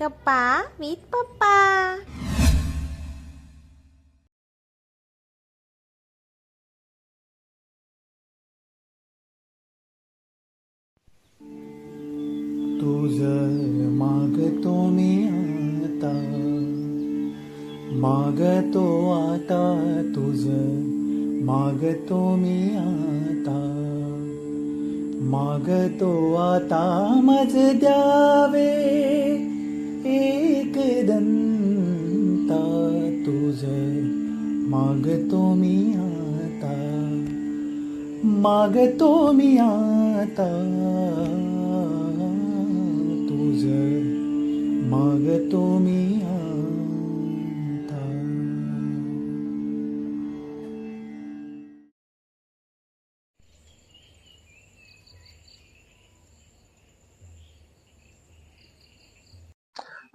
गप्पा विथ पप्पा तुझ मागतो मी आता मागतो आता तुझ मागतो मी आता मागतो आता मज द्यावे. एक दंता तुझ मागतो मी आता मागतो मी आता. तुझ मागतो मी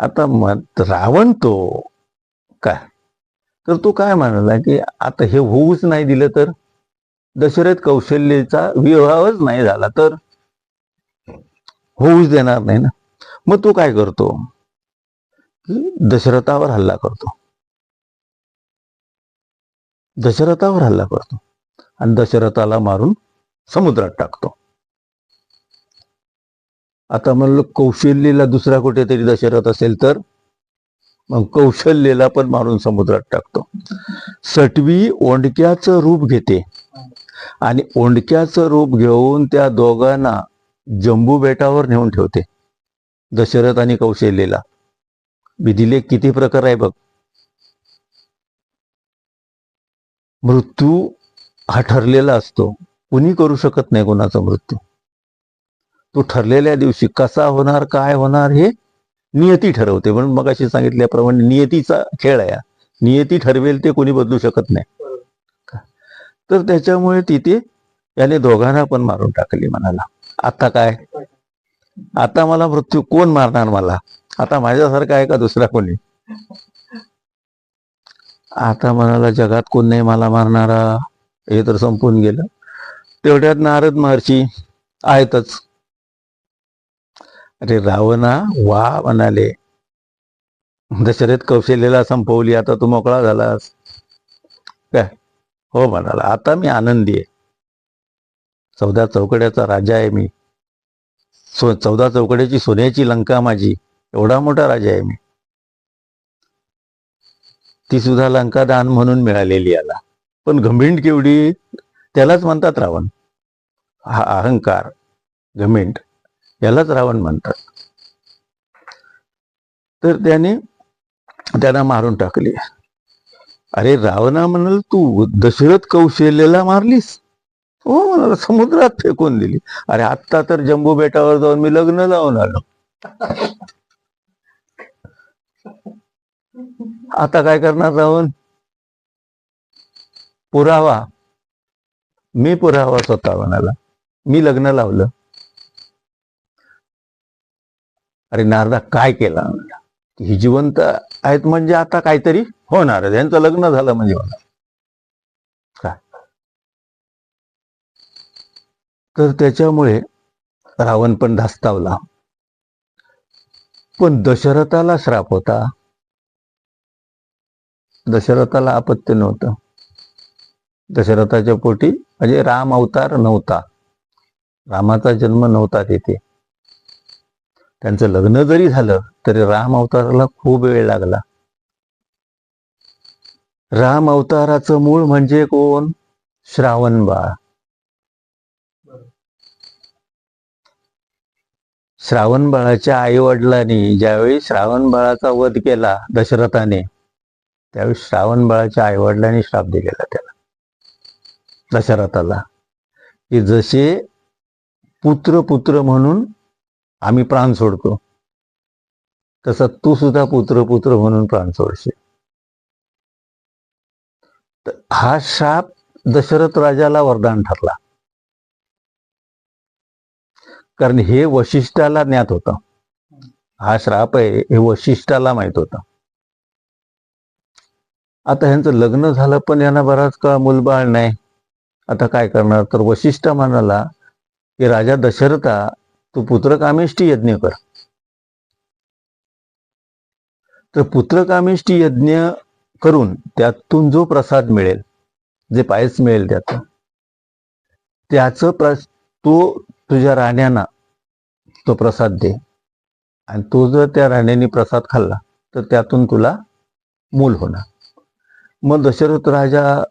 आता मग रावण तो काय? तर तो काय म्हणाला की आता हे होऊच नाही दिलं तर? दशरथ कौशल्यचा विवाहच नाही झाला तर? होऊच देणार नाही ना? मग तो काय करतो? की दशरथावर हल्ला करतो. दशरथावर हल्ला करतो. आणि दशरथाला मारून समुद्रात टाकतो. आता म्हणलं कौशल्यला दुसरा कुठेतरी दशरथ असेल तर? मग कौशल्यला पण मारून समुद्रात टाकतो. सटवी ओंडक्याचं रूप घेते आणि ओंडक्याचं रूप घेऊन त्या दोघांना जम्बू बेटावर नेऊन ठेवते दशरथ आणि कौशल्यला. विधिले किती प्रकार आहे बघ. मृत्यू हा ठरलेला असतो. कुणी करू शकत नाही कोणाचा मृत्यू. तो ठरलेल्या दिवशी कसा होणार काय होणार हे नियती ठरवते. म्हणून मग अशी सांगितल्याप्रमाणे नियतीचा खेळ आहे हा. नियती ठरवेल ते कोणी बदलू शकत नाही. तर त्याच्यामुळे तिथे याने दोघांना पण मारून टाकली म्हणाला आता काय? आता मला मृत्यू कोण मारणार मला? आता माझ्यासारखा आहे का दुसरा कोणी? आता म्हणाला जगात कोण नाही मला मारणारा? हे तर संपून गेलं. तेवढ्यात नारद महर्षी आहेतच. अरे रावणा वा म्हणाले. दशरथ कौशल्यला संपवली आता तू मोकळा झालास. काय? हो म्हणाला आता मी आनंदी आहे. चौदा चौकड्याचा राजा आहे मी. सो चौदा चौकड्याची सोन्याची लंका माझी. एवढा मोठा राजा आहे मी. ती सुद्धा लंका दान म्हणून मिळालेली याला. पण घमिंड केवढी? त्यालाच म्हणतात रावण. हा अहंकार. घमिंड. यालाच रावण म्हणतात. तर त्याने त्यांना मारून टाकली. अरे रावणा म्हणाल तू दशरथ कौशल्यला मारलीस? हो म्हणाला समुद्रात फेकून दिली. अरे आत्ता तर जम्बू बेटावर जाऊन मी लग्न लावून आलो. आता काय करणार रावण? पुरावा. मी पुरावा स्वतः म्हणाला. मी लग्न लावलं. अरे नारदा काय केला? ही जिवंत आहेत म्हणजे आता काहीतरी होणार यांचं लग्न झालं म्हणजे होणार. काय? तर त्याच्यामुळे रावण पण धास्तावला. पण दशरथाला श्राप होता. दशरथाला अपत्य नव्हतं. दशरथाच्या पोटी म्हणजे राम अवतार नव्हता. रामाचा जन्म नव्हता तिथे. त्यांचं लग्न जरी झालं तरी राम अवताराला खूप वेळ लागला. राम अवताराचं मूळ म्हणजे कोण? श्रावण बाळ. श्रावण बाळाच्या आई वडिलांनी ज्यावेळी श्रावण बाळाचा वध केला दशरथाने त्यावेळी श्रावण बाळाच्या आई वडिलांनी श्राप दिलेला त्याला दशरथाला. की जसे पुत्र पुत्र म्हणून आम्ही प्राण सोडतो. तसा तू सुद्धा पुत्र पुत्र म्हणून प्राण सोडशील. हा शाप दशरथ राजाला वरदान ठरला. कारण हे वशिष्ठाला ज्ञात होतं. हा श्राप आहे हे वशिष्ठाला माहीत होतं. आता ह्यांचं लग्न झालं पण यांना बराच का मुलबाळ नाही. आता काय करणार? तर वशिष्ठ म्हणाला की राजा दशरथा तू पुत्रकामेष्टी यज्ञ कर. तर पुत्रकामेष्टी यज्ञ करून त्यातून जो प्रसाद मिळेल जे पायस मिळेल त्यातून त्याचं प्र तो तुझ्या राण्यांना तो प्रसाद दे. आणि तो जर त्या राण्यांनी प्रसाद खाल्ला तर त्यातून तुला मूल होणार. मग दशरथ राजा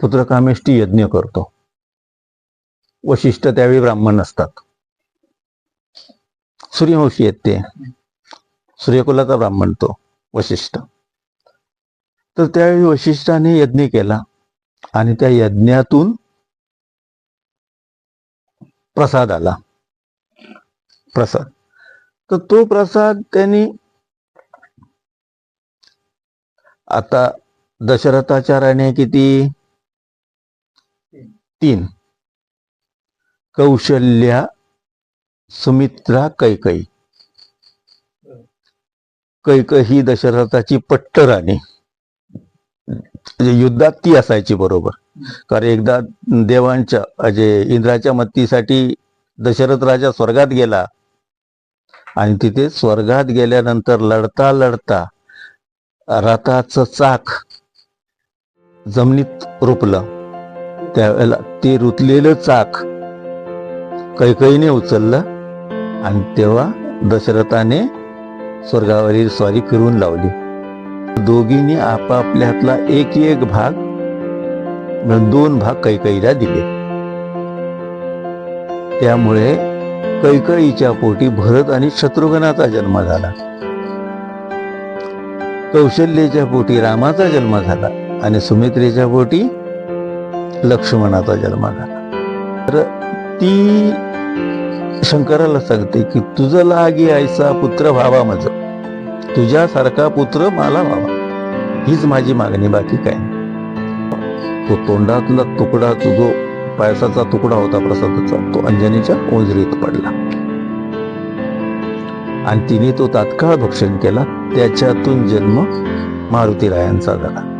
पुत्रकामेष्टी यज्ञ करतो. वशिष्ठ त्यावेळी ब्राह्मण असतात सूर्यवंशी आहेत ते. सूर्यकुलाचा ब्राह्मण तो वशिष्ठ. तर त्यावेळी वशिष्ठाने यज्ञ केला आणि त्या यज्ञातून प्रसाद आला. प्रसाद. तर तो प्रसाद त्यांनी आता दशरथाच्या राण्या किती? तीन. कौशल्या सुमित्रा कैकई. कैकई ही दशरथाची पट्ट राणी म्हणजे युद्धात ती असायची बरोबर. कारण एकदा देवांच्या म्हणजे इंद्राच्या मत्तीसाठी दशरथ राजा स्वर्गात गेला. आणि तिथे स्वर्गात गेल्यानंतर लढता लढता रथाचं चाक जमिनीत रुपलं. त्यावेळेला ते रुतलेलं चाक कैकईने उचललं आणि तेव्हा दशरथाने स्वर्गावरील स्वारी फिरून लावली. दोघींनी आपापल्यातला एक एक भाग दोन भाग कैकईला दिले. त्यामुळे कैकईच्या पोटी भरत आणि शत्रुघ्नाचा जन्म झाला. कौशल्येच्या पोटी रामाचा जन्म झाला आणि सुमित्रेच्या पोटी लक्ष्मणाचा जन्म झाला. तर ती शंकराला सांगते की तुझं लागी आयसा पुत्र व्हावा माझ. तुझ्यासारखा पुत्र मला व्हावा. हीच माझी मागणी बाकी काय तो तोंडातला तुकडा तुझो पायसाचा तुकडा होता प्रसादाचा तो अंजनीच्या ओंजरीत पडला. आणि तिने तो तात्काळ भक्षण केला. त्याच्यातून जन्म मारुतीरायांचा झाला.